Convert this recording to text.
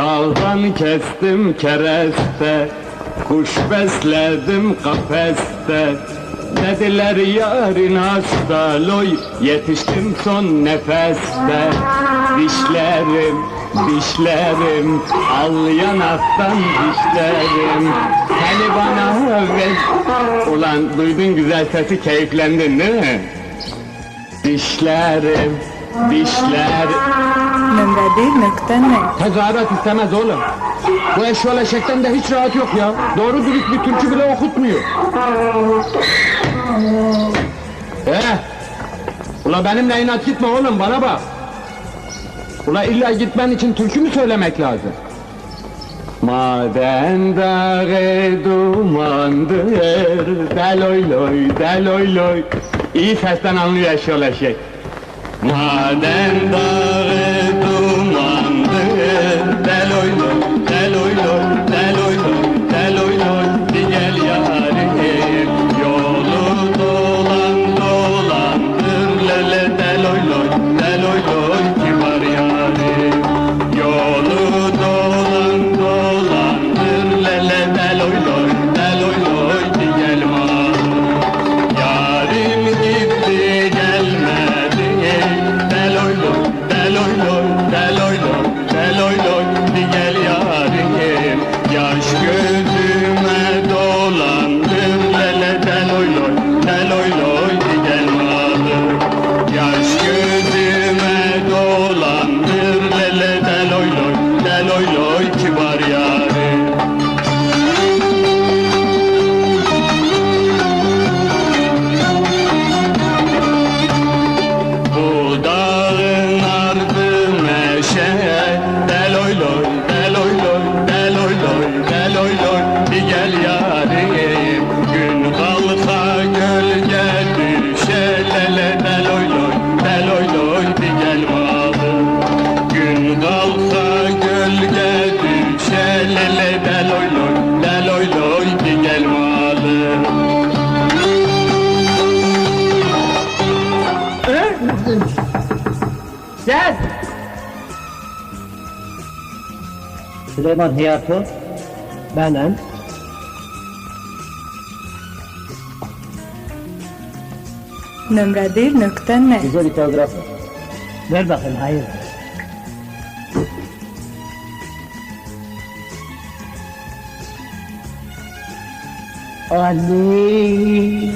Dağdan kestim kereste Kuş besledim kafeste. Dediler yarın hasta loy Yetiştim son nefeste. Dişlerim, dişlerim Al yanaktan dişlerim. Seni bana ver Ulan duydun güzel sesi keyiflendin değil mi? Dişlerim, dişler Numara bir nokta net. Tezahürat istemez oğlum. Bu eşyol eşekten de hiç rahat yok ya. Doğru dürüst bir türkü bile okutmuyor. Eh! Ula benimle inat gitme oğlum bana bak. Ula illa gitmen için türkü mü söylemek lazım? Maden dağı dumandır, deloy loy, deloy loy. İyi sesten anlıyor eşek. Maden dağı dumandır, deloy loy, deloy loy, deloy loy, deloy loy. Bir gel yarim, yolu dolan dolandır, lele deloy loy, deloy loy, düşe Lele deloy loy, loy Bir gel Sen! Süleyman Hiyato, benim. Numara bir nokta net. Güzel litograf. Ver bakayım, hayır. Olhei